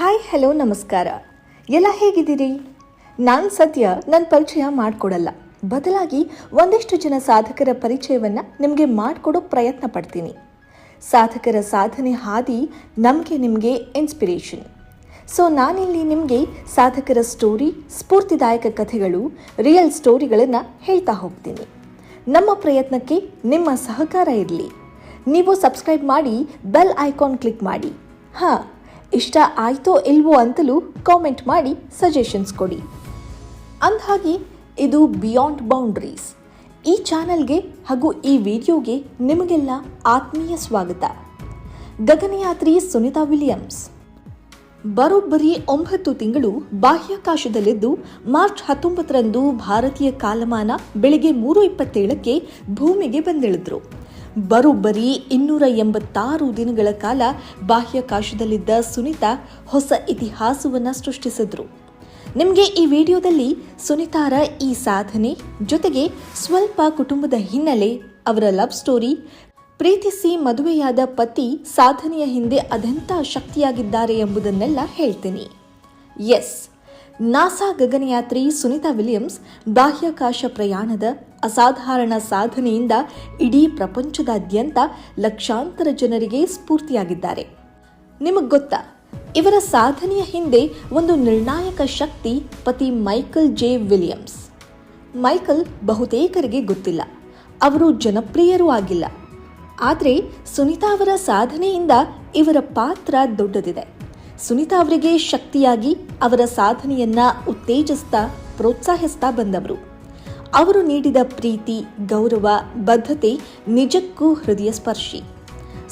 Hi, hello, ನಮಸ್ಕಾರ. ಎಲ್ಲ ಹೇಗಿದ್ದೀರಿ? ನಾನು ಸದ್ಯ ನನ್ನ ಪರಿಚಯ ಮಾಡಿಕೊಡಲ್ಲ. ಬದಲಾಗಿ ಒಂದಿಷ್ಟು ಜನ ಸಾಧಕರ ಪರಿಚಯವನ್ನು ನಿಮಗೆ ಮಾಡಿಕೊಡೋ ಪ್ರಯತ್ನ ಪಡ್ತೀನಿ. ಸಾಧಕರ ಸಾಧನೆ ಹಾದಿ ನಮಗೆ ನಿಮಗೆ ಇನ್ಸ್ಪಿರೇಷನ್ ಸೊ ನಾನಿಲ್ಲಿ ನಿಮಗೆ ಸಾಧಕರ ಸ್ಟೋರಿ ಸ್ಫೂರ್ತಿದಾಯಕ ಕಥೆಗಳು ರಿಯಲ್ ಸ್ಟೋರಿಗಳನ್ನು ಹೇಳ್ತಾ ಹೋಗ್ತೀನಿ. ನಮ್ಮ ಪ್ರಯತ್ನಕ್ಕೆ ನಿಮ್ಮ ಸಹಕಾರ ಇರಲಿ. ನೀವು ಸಬ್ಸ್ಕ್ರೈಬ್ ಮಾಡಿ ಬೆಲ್ ಐಕಾನ್ ಕ್ಲಿಕ್ ಮಾಡಿ. ಹಾಂ ಇಷ್ಟ ಆಯ್ತೋ ಇಲ್ವೋ ಅಂತಲೂ ಕಾಮೆಂಟ್ ಮಾಡಿ ಸಜೆಷನ್ಸ್ ಕೊಡಿ. ಅಂದಹಾಗೆ, ಇದು ಬಿಯಾಂಡ್ ಬೌಂಡ್ರೀಸ್ ಈ ಚಾನಲ್ಗೆ ಹಾಗೂ ಈ ವಿಡಿಯೋಗೆ ನಿಮಗೆಲ್ಲ ಆತ್ಮೀಯ ಸ್ವಾಗತ. ಗಗನಯಾತ್ರಿ ಸುನಿತಾ ವಿಲಿಯಮ್ಸ್. ಬರೋಬ್ಬರಿ ಒಂಬತ್ತು ತಿಂಗಳು ಬಾಹ್ಯಾಕಾಶದಲ್ಲಿದ್ದು ಮಾರ್ಚ್ ಹತ್ತೊಂಬತ್ತರಂದು ಭಾರತೀಯ ಕಾಲಮಾನ ಬೆಳಿಗ್ಗೆ ಮೂರು ಇಪ್ಪತ್ತೇಳಕ್ಕೆ ಭೂಮಿಗೆ ಬಂದಿಳಿದ್ರು. ಬರೋಬ್ಬರಿ ಇನ್ನೂರ ಎಂಬತ್ತಾರು ದಿನಗಳ ಕಾಲ ಬಾಹ್ಯಾಕಾಶದಲ್ಲಿದ್ದ ಸುನಿತಾ ಹೊಸ ಇತಿಹಾಸವನ್ನು ಸೃಷ್ಟಿಸಿದ್ರು. ನಿಮಗೆ ಈ ವಿಡಿಯೋದಲ್ಲಿ ಸುನಿತಾರ ಈ ಸಾಧನೆ ಜೊತೆಗೆ ಸ್ವಲ್ಪ ಕುಟುಂಬದ ಹಿನ್ನೆಲೆ ಅವರ ಲವ್ ಸ್ಟೋರಿ, ಪ್ರೀತಿಸಿ ಮದುವೆಯಾದ ಪತಿ ಸಾಧನೆಯ ಹಿಂದೆ ಅದೆಂಥ ಶಕ್ತಿಯಾಗಿದ್ದಾರೆ ಎಂಬುದನ್ನೆಲ್ಲ ಹೇಳ್ತೀನಿ. ಎಸ್, ನಾಸಾ ಗಗನಯಾತ್ರಿ ಸುನಿತಾ ವಿಲಿಯಮ್ಸ್ ಬಾಹ್ಯಾಕಾಶ ಪ್ರಯಾಣದ ಅಸಾಧಾರಣ ಸಾಧನೆಯಿಂದ ಇಡೀ ಪ್ರಪಂಚದಾದ್ಯಂತ ಲಕ್ಷಾಂತರ ಜನರಿಗೆ ಸ್ಫೂರ್ತಿಯಾಗಿದ್ದಾರೆ. ನಿಮಗೆ ಗೊತ್ತಾ? ಇವರ ಸಾಧನೆಯ ಹಿಂದೆ ಒಂದು ನಿರ್ಣಾಯಕ ಶಕ್ತಿ ಪತಿ ಮೈಕಲ್ ಜೆ. ವಿಲಿಯಮ್ಸ್. ಮೈಕಲ್ ಬಹುತೇಕರಿಗೆ ಗೊತ್ತಿಲ್ಲ. ಅವರು ಜನಪ್ರಿಯರೂ ಆಗಿಲ್ಲ. ಆದರೆ ಸುನಿತಾ ಅವರ ಸಾಧನೆಯಿಂದ ಇವರ ಪಾತ್ರ ದೊಡ್ಡದಿದೆ. ಸುನಿತಾ ಅವರಿಗೆ ಶಕ್ತಿಯಾಗಿ ಅವರ ಸಾಧನೆಯನ್ನ ಉತ್ತೇಜಿಸ್ತಾ, ಪ್ರೋತ್ಸಾಹಿಸ್ತಾ ಬಂದವರು. ಅವರು ನೀಡಿದ ಪ್ರೀತಿ, ಗೌರವ, ಬದ್ಧತೆ ನಿಜಕ್ಕೂ ಹೃದಯ ಸ್ಪರ್ಶಿ.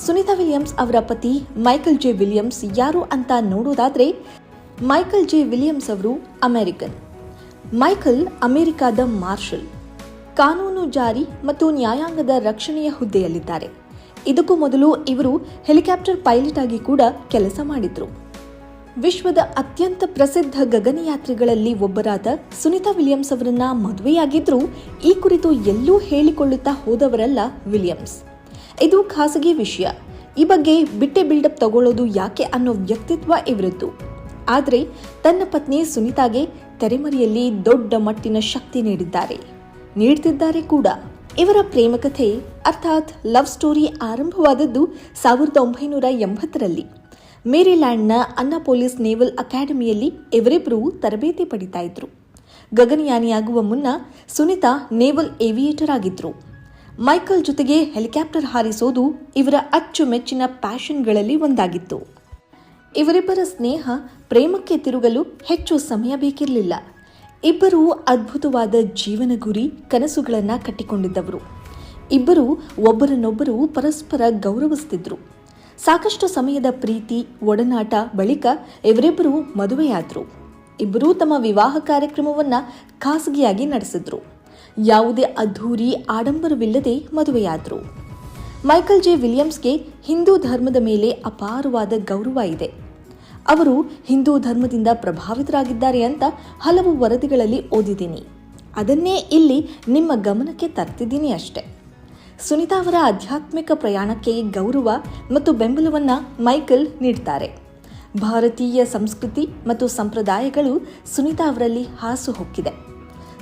ಸುನಿತಾ ವಿಲಿಯಮ್ಸ್ ಅವರ ಪತಿ ಮೈಕಲ್ ಜೆ ವಿಲಿಯಮ್ಸ್ ಯಾರು ಅಂತ ನೋಡೋದಾದರೆ ಮೈಕಲ್ ಜೆ ವಿಲಿಯಮ್ಸ್ ಅವರು ಅಮೆರಿಕನ್. ಮೈಕಲ್ ಅಮೆರಿಕಾದ ಮಾರ್ಷಲ್. ಕಾನೂನು ಜಾರಿ ಮತ್ತು ನ್ಯಾಯಾಂಗದ ರಕ್ಷಣೆಯ ಹುದ್ದೆಯಲ್ಲಿದ್ದಾರೆ. ಇದಕ್ಕೂ ಮೊದಲು ಇವರು ಹೆಲಿಕಾಪ್ಟರ್ ಪೈಲಟ್ ಆಗಿ ಕೂಡ ಕೆಲಸ ಮಾಡಿದ್ರು. ವಿಶ್ವದ ಅತ್ಯಂತ ಪ್ರಸಿದ್ಧ ಗಗನಯಾತ್ರಿಗಳಲ್ಲಿ ಒಬ್ಬರಾದ ಸುನಿತಾ ವಿಲಿಯಮ್ಸ್ ಅವರನ್ನ ಮದುವೆಯಾಗಿದ್ರು, ಈ ಕುರಿತು ಎಲ್ಲೂ ಹೇಳಿಕೊಳ್ಳುತ್ತಾ ಹೋದವರಲ್ಲ ವಿಲಿಯಮ್ಸ್. ಇದು ಖಾಸಗಿ ವಿಷಯ. ಈ ಬಗ್ಗೆ ಬಿಟ್ಟೆ ಬಿಲ್ಡಪ್ ತಗೊಳ್ಳೋದು ಯಾಕೆ ಅನ್ನೋ ವ್ಯಕ್ತಿತ್ವ ಇವರದ್ದು. ಆದರೆ ತನ್ನ ಪತ್ನಿ ಸುನಿತಾಗೆ ತೆರೆಮರೆಯಲ್ಲಿ ದೊಡ್ಡ ಮಟ್ಟಿನ ಶಕ್ತಿ ನೀಡಿದ್ದಾರೆ. ನೀಡ್ತಿದ್ದಾರೆ ಕೂಡ. ಇವರ ಪ್ರೇಮಕಥೆ ಅರ್ಥಾತ್ ಲವ್ ಸ್ಟೋರಿ ಆರಂಭವಾದದ್ದು ಸಾವಿರದ ಒಂಬೈನೂರ ಎಂಬತ್ತರಲ್ಲಿ. ಮೇರಿಲ್ಯಾಂಡ್ನ ಅನ್ನಪೋಲಿಸ್ ನೇವಲ್ ಅಕಾಡೆಮಿಯಲ್ಲಿ ಇವರಿಬ್ಬರೂ ತರಬೇತಿ ಪಡಿತಾ ಇದ್ರು. ಗಗನಯಾನಿಯಾಗುವ ಮುನ್ನ ಸುನಿತಾ ನೇವಲ್ ಏವಿಯೇಟರ್ ಆಗಿದ್ರು. ಮೈಕಲ್ ಜೊತೆಗೆ ಹೆಲಿಕಾಪ್ಟರ್ ಹಾರಿಸೋದು ಇವರ ಅಚ್ಚುಮೆಚ್ಚಿನ ಪ್ಯಾಷನ್ಗಳಲ್ಲಿ ಒಂದಾಗಿತ್ತು. ಇವರಿಬ್ಬರ ಸ್ನೇಹ ಪ್ರೇಮಕ್ಕೆ ತಿರುಗಲು ಹೆಚ್ಚು ಸಮಯ ಬೇಕಿರಲಿಲ್ಲ. ಇಬ್ಬರು ಅದ್ಭುತವಾದ ಜೀವನ ಗುರಿ ಕನಸುಗಳನ್ನು ಕಟ್ಟಿಕೊಂಡಿದ್ದವರು. ಇಬ್ಬರು ಒಬ್ಬರನ್ನೊಬ್ಬರು ಪರಸ್ಪರ ಗೌರವಿಸ್ತಿದ್ರು. ಸಾಕಷ್ಟು ಸಮಯದ ಪ್ರೀತಿ, ಒಡನಾಟ ಬಳಿಕ ಇವರಿಬ್ಬರು ಮದುವೆಯಾದರು. ಇಬ್ಬರೂ ತಮ್ಮ ವಿವಾಹ ಕಾರ್ಯಕ್ರಮವನ್ನು ಖಾಸಗಿಯಾಗಿ ನಡೆಸಿದ್ರು. ಯಾವುದೇ ಅದ್ಧೂರಿ, ಆಡಂಬರವಿಲ್ಲದೆ ಮದುವೆಯಾದರು. Michael J. ವಿಲಿಯಮ್ಸ್ಗೆ ಹಿಂದೂ ಧರ್ಮದ ಮೇಲೆ ಅಪಾರವಾದ ಗೌರವ ಇದೆ. ಅವರು ಹಿಂದೂ ಧರ್ಮದಿಂದ ಪ್ರಭಾವಿತರಾಗಿದ್ದಾರೆ ಅಂತ ಹಲವು ವರದಿಗಳಲ್ಲಿ ಓದಿದ್ದೀನಿ. ಅದನ್ನೇ ಇಲ್ಲಿ ನಿಮ್ಮ ಗಮನಕ್ಕೆ ತರ್ತಿದ್ದೀನಿ ಅಷ್ಟೆ. ಸುನಿತಾ ಅವರ ಆಧ್ಯಾತ್ಮಿಕ ಪ್ರಯಾಣಕ್ಕೆ ಗೌರವ ಮತ್ತು ಬೆಂಬಲವನ್ನು ಮೈಕಲ್ ನೀಡ್ತಾರೆ. ಭಾರತೀಯ ಸಂಸ್ಕೃತಿ ಮತ್ತು ಸಂಪ್ರದಾಯಗಳು ಸುನಿತಾ ಅವರಲ್ಲಿ ಹಾಸು ಹೊಕ್ಕಿದೆ.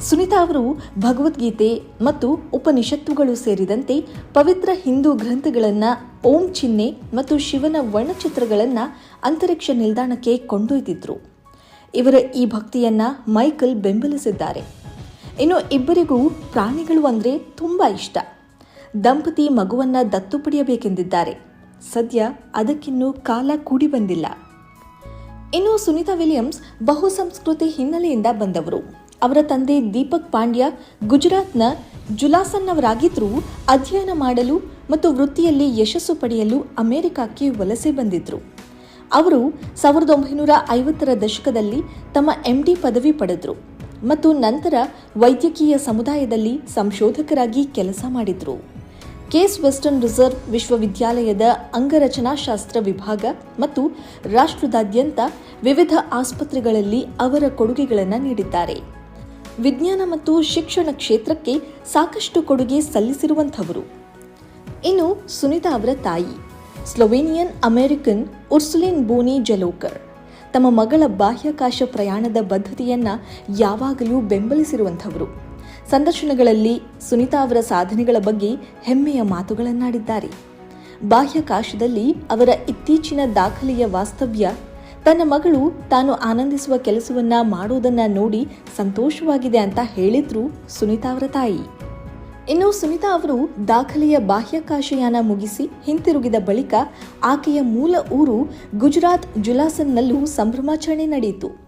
ಸುನಿತಾ ಅವರು ಭಗವದ್ಗೀತೆ ಮತ್ತು ಉಪನಿಷತ್ತುಗಳು ಸೇರಿದಂತೆ ಪವಿತ್ರ ಹಿಂದೂ ಗ್ರಂಥಗಳನ್ನು ಓಂ ಚಿಹ್ನೆ ಮತ್ತು ಶಿವನ ವರ್ಣಚಿತ್ರಗಳನ್ನು ಅಂತರಿಕ್ಷ ನಿಲ್ದಾಣಕ್ಕೆ ಕೊಂಡೊಯ್ದಿದ್ರು. ಇವರ ಈ ಭಕ್ತಿಯನ್ನ ಮೈಕಲ್ ಬೆಂಬಲಿಸಿದ್ದಾರೆ. ಇನ್ನು ಇಬ್ಬರಿಗೂ ಪ್ರಾಣಿಗಳು ಅಂದರೆ ತುಂಬ ಇಷ್ಟ. ದಂಪತಿ ಮಗುವನ್ನ ದತ್ತು ಪಡೆಯಬೇಕೆಂದಿದ್ದಾರೆ. ಸದ್ಯ ಅದಕ್ಕಿನ್ನೂ ಕಾಲ ಕೂಡಿ ಬಂದಿಲ್ಲ. ಇನ್ನು ಸುನಿತಾ ವಿಲಿಯಮ್ಸ್ ಬಹುಸಂಸ್ಕೃತಿ ಹಿನ್ನೆಲೆಯಿಂದ ಬಂದವರು. ಅವರ ತಂದೆ ದೀಪಕ್ ಪಾಂಡ್ಯ ಗುಜರಾತ್ನ ಜುಲಾಸನ್ನವರಾಗಿದ್ದರೂ ಅಧ್ಯಯನ ಮಾಡಲು ಮತ್ತು ವೃತ್ತಿಯಲ್ಲಿ ಯಶಸ್ಸು ಪಡೆಯಲು ಅಮೆರಿಕಕ್ಕೆ ವಲಸೆ ಬಂದಿದ್ದರು ಅವರು ಸಾವಿರದ ಒಂಬೈನೂರ ಐವತ್ತರ ದಶಕದಲ್ಲಿ ತಮ್ಮ ಎಂ ಡಿ ಪದವಿ ಪಡೆದರು ಮತ್ತು ನಂತರ ವೈದ್ಯಕೀಯ ಸಮುದಾಯದಲ್ಲಿ ಸಂಶೋಧಕರಾಗಿ ಕೆಲಸ ಮಾಡಿದರು. ಕೇಸ್ ವೆಸ್ಟರ್ನ್ ರಿಸರ್ವ್ ವಿಶ್ವವಿದ್ಯಾಲಯದ ಅಂಗರಚನಾಶಾಸ್ತ್ರ ವಿಭಾಗ ಮತ್ತು ರಾಷ್ಟ್ರದಾದ್ಯಂತ ವಿವಿಧ ಆಸ್ಪತ್ರೆಗಳಲ್ಲಿ ಅವರ ಕೊಡುಗೆಗಳನ್ನು ನೀಡಿದ್ದಾರೆ. ವಿಜ್ಞಾನ ಮತ್ತು ಶಿಕ್ಷಣ ಕ್ಷೇತ್ರಕ್ಕೆ ಸಾಕಷ್ಟು ಕೊಡುಗೆ ಸಲ್ಲಿಸಿರುವಂಥವರು. ಇನ್ನು ಸುನಿತಾ ಅವರ ತಾಯಿ, ಸ್ಲೊವೇನಿಯನ್ ಅಮೆರಿಕನ್ ಉರ್ಸುಲಿನ್ ಬೋನಿ ಜಲೋಕರ್, ತಮ್ಮ ಮಗಳ ಬಾಹ್ಯಾಕಾಶ ಪ್ರಯಾಣದ ಬದ್ಧತೆಯನ್ನು ಯಾವಾಗಲೂ ಬೆಂಬಲಿಸಿರುವಂಥವರು. ಸಂದರ್ಶನಗಳಲ್ಲಿ ಸುನಿತಾ ಅವರ ಸಾಧನೆಗಳ ಬಗ್ಗೆ ಹೆಮ್ಮೆಯ ಮಾತುಗಳನ್ನಾಡಿದ್ದಾರೆ. ಬಾಹ್ಯಾಕಾಶದಲ್ಲಿ ಅವರ ಇತ್ತೀಚಿನ ದಾಖಲೆಯ ವಾಸ್ತವ್ಯ, ತನ್ನ ಮಗಳು ತಾನು ಆನಂದಿಸುವ ಕೆಲಸವನ್ನ ಮಾಡೋದನ್ನ ನೋಡಿ ಸಂತೋಷವಾಗಿದೆ ಅಂತ ಹೇಳಿದ್ರು ಸುನಿತಾ ಅವರ ತಾಯಿ. ಇನ್ನು ಸುನಿತಾ ಅವರು ದಾಖಲೆಯ ಬಾಹ್ಯಾಕಾಶಯಾನ ಮುಗಿಸಿ ಹಿಂತಿರುಗಿದ ಬಳಿಕ ಆಕೆಯ ಮೂಲ ಊರು ಗುಜರಾತ್ ಜುಲಾಸನ್ನಲ್ಲೂ ಸಂಭ್ರಮಾಚರಣೆ ನಡೆಯಿತು.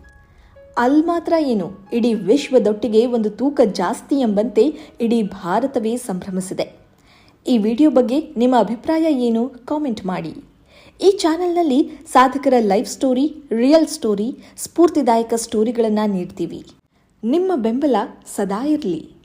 ಅಲ್ಲಿ ಮಾತ್ರ ಏನು? ಇಡೀ ವಿಶ್ವದೊಟ್ಟಿಗೆ ಒಂದು ತೂಕ ಜಾಸ್ತಿ ಎಂಬಂತೆ ಇಡೀ ಭಾರತವೇ ಸಂಭ್ರಮಿಸಿದೆ. ಈ ವಿಡಿಯೋ ಬಗ್ಗೆ ನಿಮ್ಮ ಅಭಿಪ್ರಾಯ ಏನು? ಕಾಮೆಂಟ್ ಮಾಡಿ. ಈ ಚಾನೆಲ್ನಲ್ಲಿ ಸಾಧಕರ ಲೈಫ್ ಸ್ಟೋರಿ, ರಿಯಲ್ ಸ್ಟೋರಿ, ಸ್ಫೂರ್ತಿದಾಯಕ ಸ್ಟೋರಿಗಳನ್ನು ನೀಡ್ತೀವಿ. ನಿಮ್ಮ ಬೆಂಬಲ ಸದಾ ಇರಲಿ.